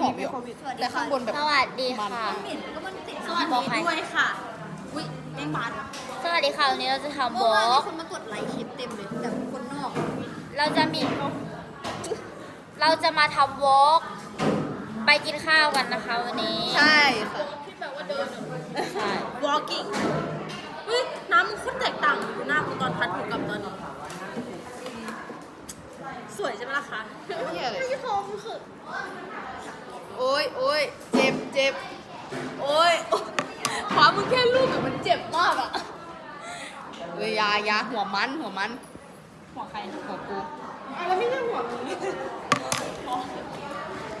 หอมอยู่ แต่ข้างบนแบบสวัสดีค่ะเหม็นก็มันติดสวัสดีด้วยค่ะ อุ้ยแมงบาดสวัสดีค่ะวันนี้เราจะทำเมื่วออวานล์กมีคนมากดไลค์คลิปเต็มเลยแต่คนนอกเราจะมี เราจะมาทำวอล์กไปกินข้าวกันนะคะวันนี้ใช่ค่ะ ใช่ walking เฮ้ยน้ำมันโคตรแตกต่างอยู่หน้ากูตอนพัดถูกับตอนนี้สวยใช่ไหมล่ะคะเหี้ยเลย ไม่พอมันคือโอ้ยโอ้ยเจ็ บเจ็บโอ้ยโอ๊ยขวามึงแค่ลูกแบบมันเจ็บมากอะเอ้ยอยาอยาหัวมันหัวมัน หัวใครหัวกูอะไรไม่ใช่หัวมึง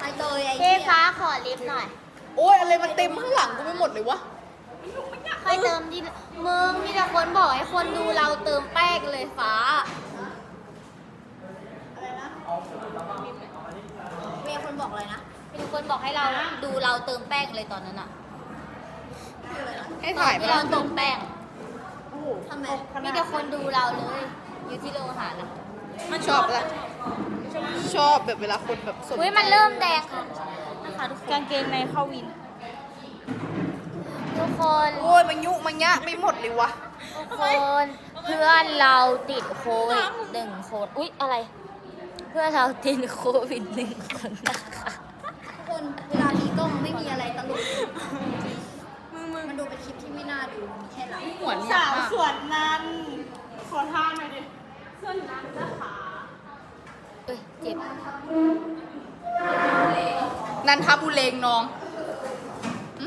ไอเตยไอเจ๊ฟ้าขอลิฟต์หน่อยโอ้ยอะไรมันเต็มข้างหลังกูไปหมดเลยวะใครเติมดิมึงมีแต่คนบอกให้คนดูเราเติมแป้งเลยฟ้า มีคนบอกอะไรนะ มี คนบอกให้เราดูเราเติมแป้งเลยตอนนั้นอะคืออะไรนะให้ถ่ายที่ปะเราเติมแป้งทำไมมีแต่คนดูเราเลย อยู่ที่โรงอาหารนะมันชอบละชอบแบบเวลาคนแบบสนเฮ้ยมันเริ่มแดงขึ้นนะคะทุกคนกางเกงในเข้าวิน ทุกคนโอ้ยมันยุมันยะไม่หมดเลยวะทุกคนเพื่อนเราติดโควิดหนึ่งคน อุ๊ยอะไร เพื่อนเราติดโควิดหนึ่งคนนะคะทุกค นเวลามีกล้องไม่มีอะไรตลกมึงมึงมันดูเป็นคลิปที่ไม่น่าดูมีแค่หลังหัวเนี่ยสาวมากสวนนั้นขอท่าหน่อยดิส่วนนั้นนะคะเอ้ยเจ็บนันทบุเรงนองหึ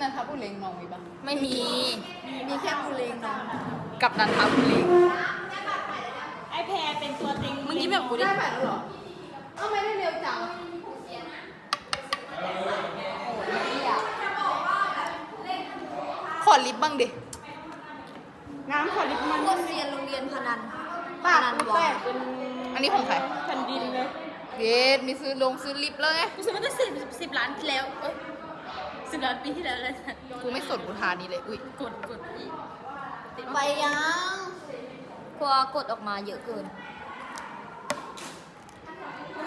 นันทบุเรงนองมีปะไม่มี มีแค่บูเลงน้องกับนันทบุเรงไอแพรเป็นตัวเต็งมึงยิ้มแบบกูดิได้แบบแล้วเหรอทำไมได้เร็วจัง อลิฟต์บ้างดิ น้ำขอลิปมันพวกเรียนโรงเรียนพนันปากพนันกูวาแตกเป็นอันนี้ของใครแผ่นดินเลยเยสมีซื้อลงซื้อลิฟต์เลยไงกูซื้อมาตั้งสิบสิบล้านที่แล้วเอ้ยสิบล้านปีที่แล้วเลยนะกูไม่สนกูทานี้เลย อุ้ยกดกดอีกติดไปยังกลัวกดออกมาเยอะเกิน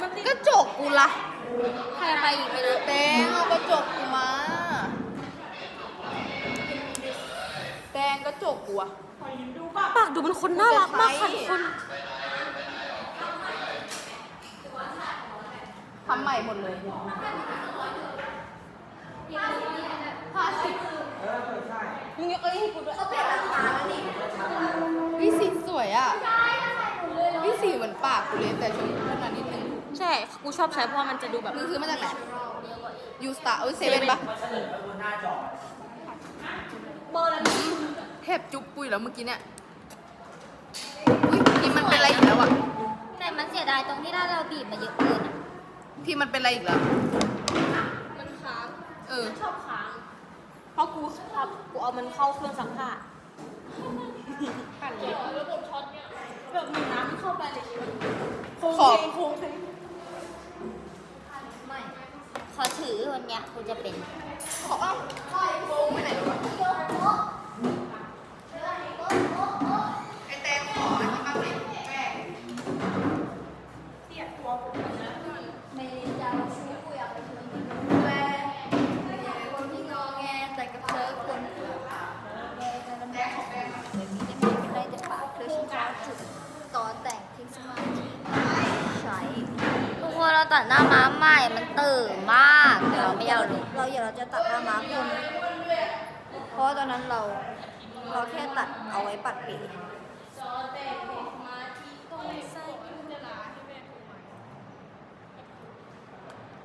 มันติดกระจกกูละใครไปอีกไม่รู้แตง กระจกกูอะปากดูเป็นคนน่ารักมากค่ะทุกคนทำใหม่หมดเลยห้าสิบมึงยังเอ้ยให้กูด้วยเขาเปลี่ยนราคาแล้วนี่วิสีสวยอะวิสีเหมือนปากกูเลยแต่ชมพูขึ้นมานิดนึง ใช่ กูชอบใช้เพราะมันจะดูแบบมึงซื้อมาจากไหนยูสตาร์เอ้ยเซเว่นปะเบอร์ละนี่ เทพจุ๊บปุยแล้วเมื่อกี้เนี่ยอุ้ยพี่มันเป็นอะไรอีกแล้วอะ แต่มันเสียดายตรงที่ถ้าเราบีบมาเยอะเกินอะพี่มันเป็นอะไรอีกแล้ว มันค้างเออ ชอบค้าง เพราะกูทับกูเอามันเข้าเครื่องซักผ้าปั่นเลยระบบช็อตเนี่ยแบบมีน้ำที่เข้าไปเลยโค้งขอเพลงโค้งเพลงไม่ ขอถือวันเนี้ยกูจะเป็น ขอเอ้าโค้งไปไหนวะไอแตงขออันนี้บ้างเลยแป้ง ไม่จะชู้กูอยากเป็นคนที่แม่คนที่งอแงแต่กับเธอคนแงจะลำบากแต่มีได้ไม่เป็นไรแต่ปากเธอฉันชอบจุดตอนแต่งทิ้งสมาธิใช้ ทุกคนเรา ตัดหน้าม้าใหม่ มันตื่นมากแต่เราไม่เอาลงเราอย่าเราจะตัดหน้าม้าคนเพราะว่าตอนนั้นเราเราแค่ตัดเอาไว้ปัดปี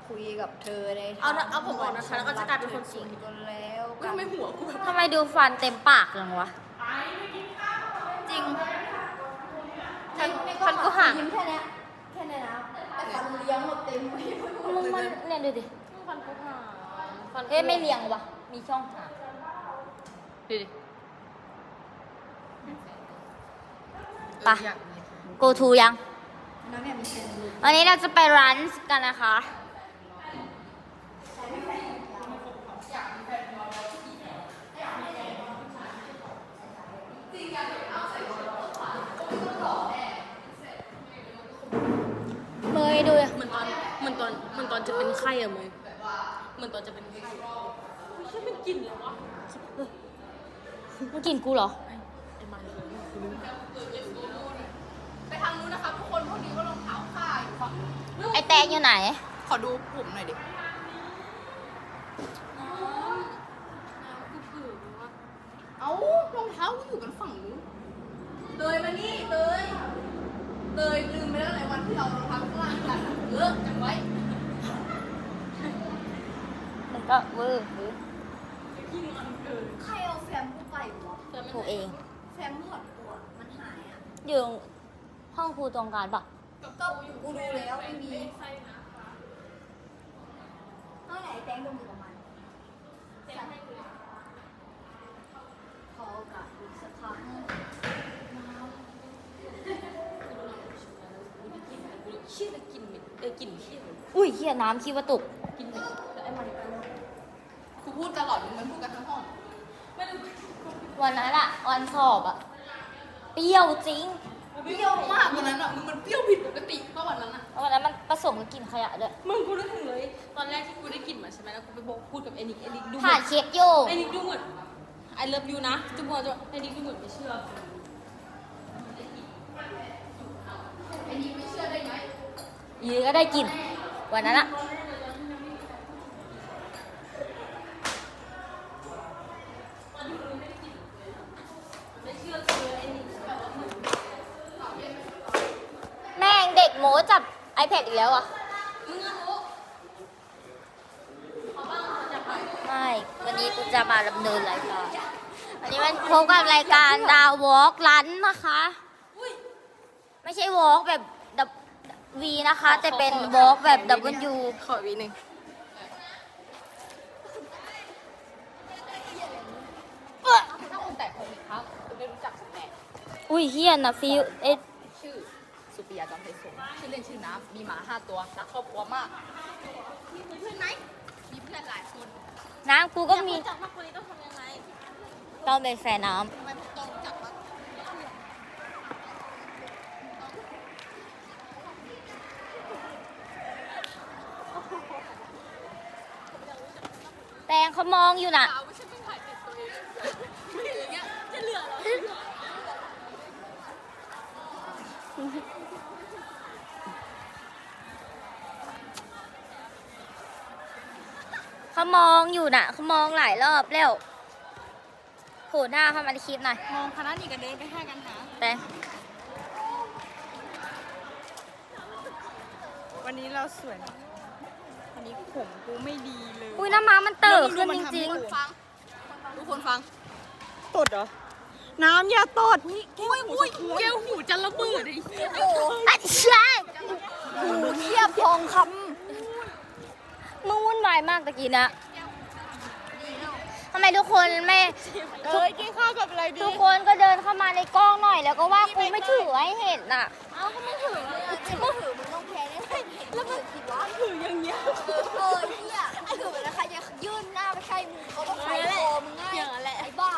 คุยกับเธอในเอาเอาผมออกนะคะแล้วก็จะกลายเป็นคนสวย กันแล้วทำไมหัวกูแบบทำไมดูฟันเต็มปากจังวะ จริง ฉันฉันก็ห่าง ยิ้มแค่เนี้ยแค่เนี้ยนะ แต่ฟันเลี้ยงหมดเต็มไปหมดมึงมันเนี่ยดูดิฟันกูหาฟันเอ้ยไม่เลียงวะมีช่องหางดูดิไปะ go to ยังน้ำเนี่ยมีเซนเลยวันนี้เราจะไปรันส์กันนะคะ เฮ้ยดูดิ เหมือนตอนเหมือนตอนเหมือนตอน อน จะเป็นไข้อะมึงเหมือนตอนจะเป็นไข้ไม่ใช่เป็นกลิ่นเหรอวะมึงกินกูเหรอ ไอ้มันไปทางนู้นนะครับทุกคนพอดีว่ารองเท้าข้าอยู่ฝั่งนู้นไอแตงอยู่ไหน ขอดูผมหน่อยดิ เอ้ารองเท้ากูอยู่กันฝั่งนู้นเตยมานี่เตยเตยลืมไปแล้วไหนวันที่เรารองเท้าข้างล่างกันอะเออจังไว้ มัน ก็เวอร์เวอร์ใครเอาแฟ้มกูไปวะถูกเอง แฟ้มถอดตัวมันหายอะอยู่ห้องครูตรงกลารปะก็กูดูแล้วไม่มีเท่าไหร่แตงดมอยู่ประมาณขอโอกาสอีกสักครั้งเชี่ยแต่กลิ่นเหม็นเออกลิ่นเชี่ยเลยอุ้ยเฮียน้ำขี้วัตุก กลิ่นเหม็นแล้วไอ้มัน กู พูดตลอดมึงมันพูดกันทั้งห้องไม่ได้วันนั้นอะวันสอบอะเปรี้ยวจริงเปรี้ยวมากวันนั้นอะมึงมันเปรี้ยวผิดปกติเพราะวันนั้นอะแล้ววันนั้นมันผสมกับกลิ่นขยะด้วยมึงกูนึกถึงเลย ตอนแรกที่กูได้กลิ่นมาใช่ไหมแล้วกูไปบอกพูดกับไอ้นิกไอ้นิกดูเหมืผ่าอนนเช็คอยู่ไอ้นิกดูเหมือนไอเลิฟยูนะจุ๊บมัวจะไอ้นิกดูเหมือนไม่เชื่อไอ้นี่ไม่เชื่อได้ไงอยืก็ได้กลิ่นวันนั้นอะ ไม่เชื่อเลยไอ้นิก แม่งเด็ก โมจับ iPad อีกแล้วอะมึงอะรู้ไม่ วันนี้กูจะมาดำเนินรายการวันนี้มันพบกับรายการดาววอล์กลันนะคะ ไม่ใช่วอล์กแบบวีนะคะ แต่เป็นวอล์กแบบ W ขอวีหนึ่งถ้าคนแตกคนอีกครับคุณไม่รู้จักสักแน่อุ้ยเฮียนะฟิวเอ็ดชื่อสุ ปิยาจอมไทยสงชื่อเล่นชื่อน้ำมีหมาห้าตัวรักครอบครัวมากมีเพื่อนไหมมีเพื่อนหลายคนน้ำกูก็มีจากมากคนนี้ต้องทำยังไงต้องเป็นแฟนน้ทำไมพวกต้องจับ้างำแตงเขามองอยู่น่ะ สาวไม่ใช่ไม่ถ่ายติดตัวเองไม่อย่างเงี้ยจะเหลือเหรอ เขามองอยู่น่ะเขามองหลายรอบแล้วโผล่หน้าเข้ามาในคลิปหน่อยมองคณะนี้กันเดินไปให้กันหาแตงวันนี้เราสวยนะวันนี้ผมกูไม่ดีเลยอุ้ยน้ำม้ามันเติร์ขึ้นจริงฟังทุกคนฟังตดเหรอ น้ำอย่าตดอุ้ยอุ้ยแก้วหูจะระเบิดไอ้เหี้ยๆอัดใช่หูเทียบทองคำมึงวุ่ นวายมากตะกี้นะทำไมทุกคนไม่เอ้ยกินข้าวกับอะไรดีทุกคนก็เดินเข้ามาในกล้องหน่อย แล้วก็ว่ากูไม่ถือให้เห็นน่ะเอาก็ไม่ถือเลยอะถือมึงต้องแพ้แน่ๆแล้วมึงคิดว่าถืออย่างเงี้ยเออเนี่ยถือแล้วใครจะยื่นหน้าไปใกล้มึงเขาต้องใส่คอมึงง่ายอย่างนั้นแหละไอ้บ้า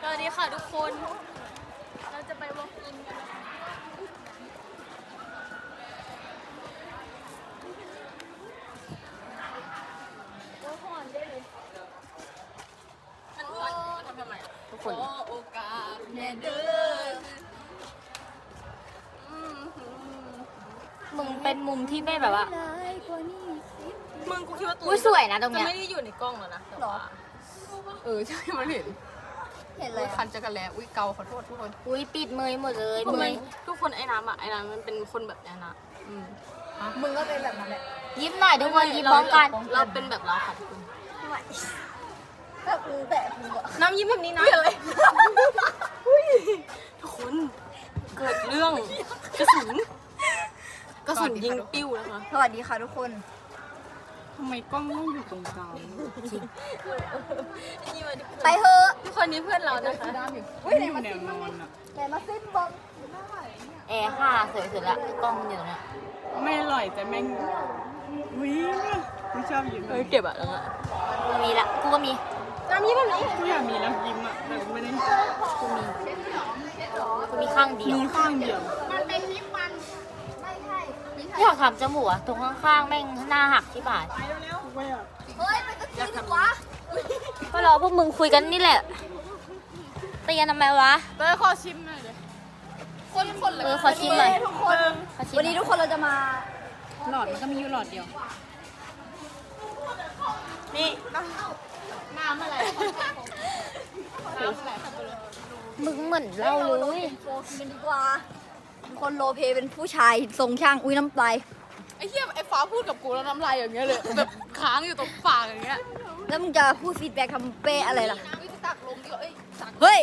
สวัสดีค่ะทุกคน เราจะไปวอล์กอินกันนะคะมันมันมันทำทำไมอะ ทุกคน ขอโอกาสแน่เด้ออืมมึงเป็นมุมที่ไม่แบบว่ามึงกูคิดว่าตัวอุ้ยสวยนะตรงจะเนี้ย ไม่ได้อยู่ในกล้องแล้วนะแต่ว่าเออใช่มันเห็นเห็นเลอุ้ยยคันจักรแลอุ้ยเกาขอโทษทุกคนอุ้ยปิดเมยหมดเลยทุกเมคนยทุกคนไอ้น้ำอะไอ้น้ำมันเป็นคนแบบนี้นะอืมมึงก็เป็นแบบนั้นแหละยิ้มหน่อยทุกคนยิ้มพร้อมกัน เราเป็นแบบเราค่ะทุกคน แบบมึงแต่มึงอะน้ำยิ้มแบบนี้นะอะไรทุกคนเกิดเรื่องกระสุนกระสุนยิงปิ้วนะคะสวัสดีค่ะทุกคนทำไมกล้องต้องอยู่ตรงกลางไปเถอะทุกคนนี้เพื่อนเรานะคะด้ามอยู่อุ้ยไหนมาซิมบ้างไหนมาซิมบ้างแอร์ห้าสวยสุดละกล้องมันอยู่ตรงเนี้ยไม่อร่อยแต่แม่งวิ่งกูชอบยิ้มเออเก็บอะแล้วอะกูมีละกูก็มี น้ำยิ้มแบบนี้กูอยากมีน้ำยิ้มอะแต่กูไม่ได้กูมีกูมีข้างเดียวมีข้างเดียว มันเป็นลิปมันไม่ใช่ไม่ใช่อยากทำจมูกอะตรงข้างๆแม่งหน้าหักที่บ่ายเฮ้ยไปก็คือวะก็รอพวกมึงคุยกันนี่แหละตีกันทำไมวะเตยขอชิมหน่อยเลยคนคนเลยเออขอชิมหน่อยทุกคนขอชิมวันนี้ทุกคนเราจะมา หลอดมันก็มีอยู่หลอดเดียว นี่ น้ำอะไรน้ำอะไรมึงเหมือนเล่าเลยโฟกินกันดีกว่าทุกคนโรลเพลย์เป็นผู้ชายทรงช่างอุ้ยน้ำลายไอ้เหี้ยไอ้ฟ้าพูดกับกูแล้วน้ำลายอย่างเงี้ยเลยแบบค้างอยู่ตรงปากอย่างเงี้ยแล้วมึงจะพูดฟีดแบ็กทำเป้อะไรล่ะเฮ้ยจะตักลงดิเอ้ยตักเฮ้ย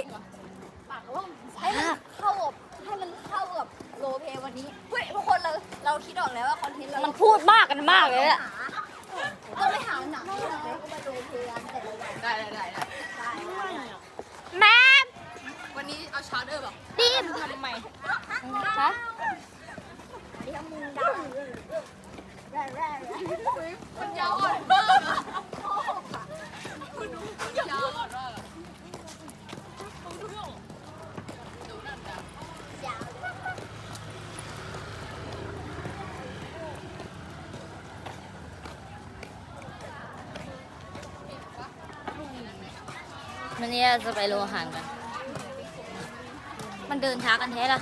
ให้มันเข้ากับให้มันเข้ากับโรลเพลย์วันนี้เฮ้ยทุกคนเราเราคิดออกแล้วว่าคอนเทนต์เรามันพูดมากกันมากเลยอะต้องไปหาหนังที่เราก็มาโรลเพลย์กันแต่ละวัน ได้ได้ได้ได้ แม่ วันนี้เอาชาร์เดอร์แบบดิมทำไมฮะเดี๋ยวมึงด่าแร่แร่แร่มันยาวอ่อนมากอะคุณดูมันยาวอ่อนมากอะวันนี้เราจะไปโรงอาหารกันมัน เดินช้ากันแท้ละ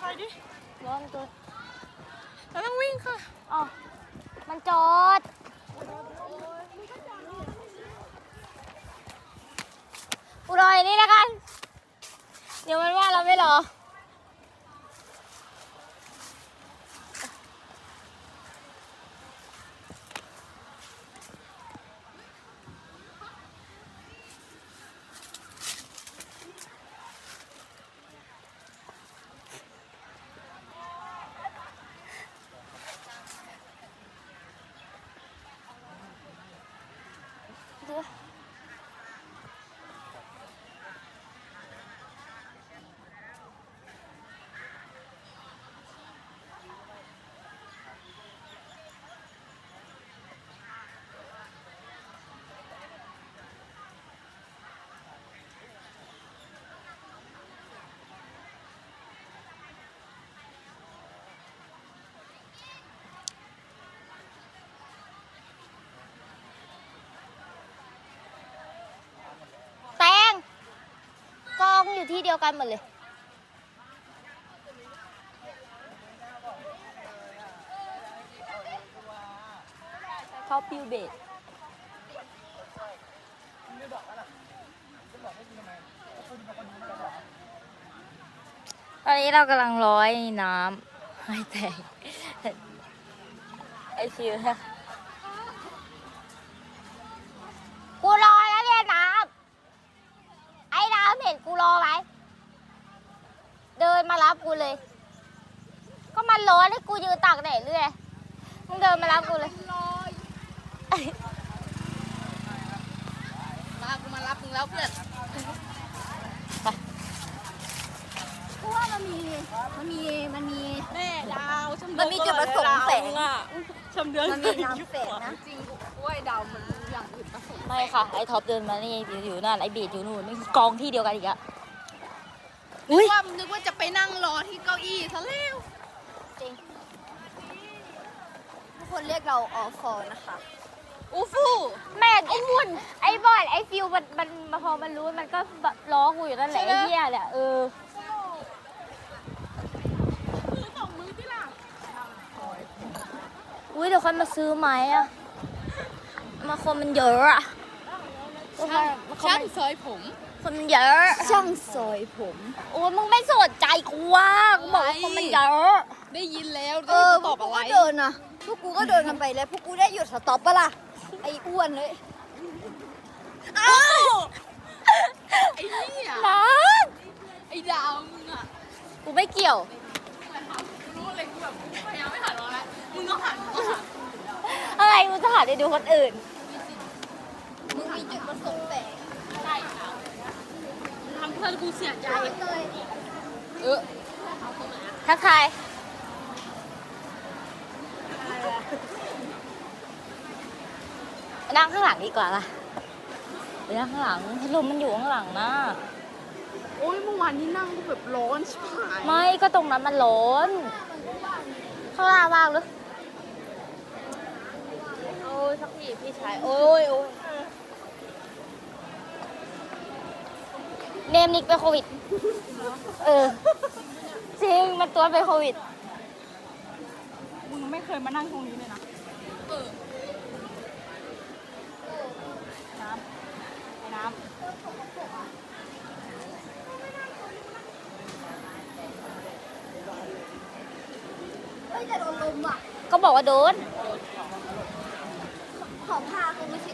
ไปดิ ร้อนตัว เราต้องวิ่งค่ะ อ๋อมันจอด กูรออย่าง นี้แล้วกัน เดี๋ยวมันว่าเราไม่รอแตงก อยู่ที่เดียวกันหมดเลยชอบปิวเบสตอนนี้เรากำลังร้อยน้ำให้แตงไอฟิวนะกูรอแล้วเนี่ยน้ำ ไอ้น้ำเห็นกูรอไหม เดินมารับกู เลย ก็มันร้อนให้กูยืนตากแดดเรื่อยมึงเดินมารับกูเลยมากูมารับมึงแล้วเพื่อนกูว่ามันมีมันมีมันมีแม่ดาวชมันมีจุดประสงค์แฝงอะชมเดือนมันมีน้ำแฝงนะจริงกล้วยดาวมันอย่างอื่นผสมไม่ค่ะไอ้ท็อปเดินมานี่อยู่อยู่นั่นไอ้เบียดอยู่นู่นนี่คือกองที่เดียวกันอีกอะ อุ๊ยว่านึกว่าจะไปนั่งรอที่เก้าอี้ซะแล้วทุกคนเรียกเราออฟอนะคะ อูฟูแม่งไอ้มุ่นไอ้บอดไอ้ฟิวมันมันมันพอมันรู้มันก็แบบล้อกูอยู่นั่นแหละไอ้เหี้ยแหละเอออุ้ยเดี๋ยวค่อยมาซื้อไหมอะมาคนมันเยอะอะ คนมันคนช่างมันซอยผม คนมันเยอะช่างซอยผม โอ้ยมึงไม่สนใจกูว่ากูบอกว่าคนมันเยอะได้ยินแล้วเออจะพตวอกบกูอะไรก็เดินนะพวกกูก็เดินกันไปแล้ว พวกกูได้หยุดสต็อปปะล่ะ ไอ้อ้วนเลยอ้าวไอ้เนี่ยร้านไอ้ดาวมึงอะกูไม่เกี่ยว กูรู้เลยกูแบบกูพยายามไม่หันมองแล้วมึงก็หันมาหาอะไรกูจะหาได้ดูคนอื่น มึงมีจุดประสงค์แต่ ทำเพื่อนกูเสียใจเลยเออทักทายนั่งข้างหลังดีกว่าล่ะไปนั่งข้างหลังพัดลมมันอยู่ข้างหลังนะโอ้ยเมื่อวานนี้นั่งกูแบบร้อนชิบหายไม่ก็ตรงนั้นมันร้อนข้างล่างว่างหรือโอ้ยสักทีพี่ชายโอ้ยโอ้ย เนมนิกเป็นโควิด เออ จริง มันตัวเป็นโควิด มึงไม่เคยมานั่งตรงนี้เลยนะเออน้ำไอ้น้ำเฮ้ยแต่โดนลมอะ ก็บอกว่าโดน ขอพากูไปเช็คก้อนเลย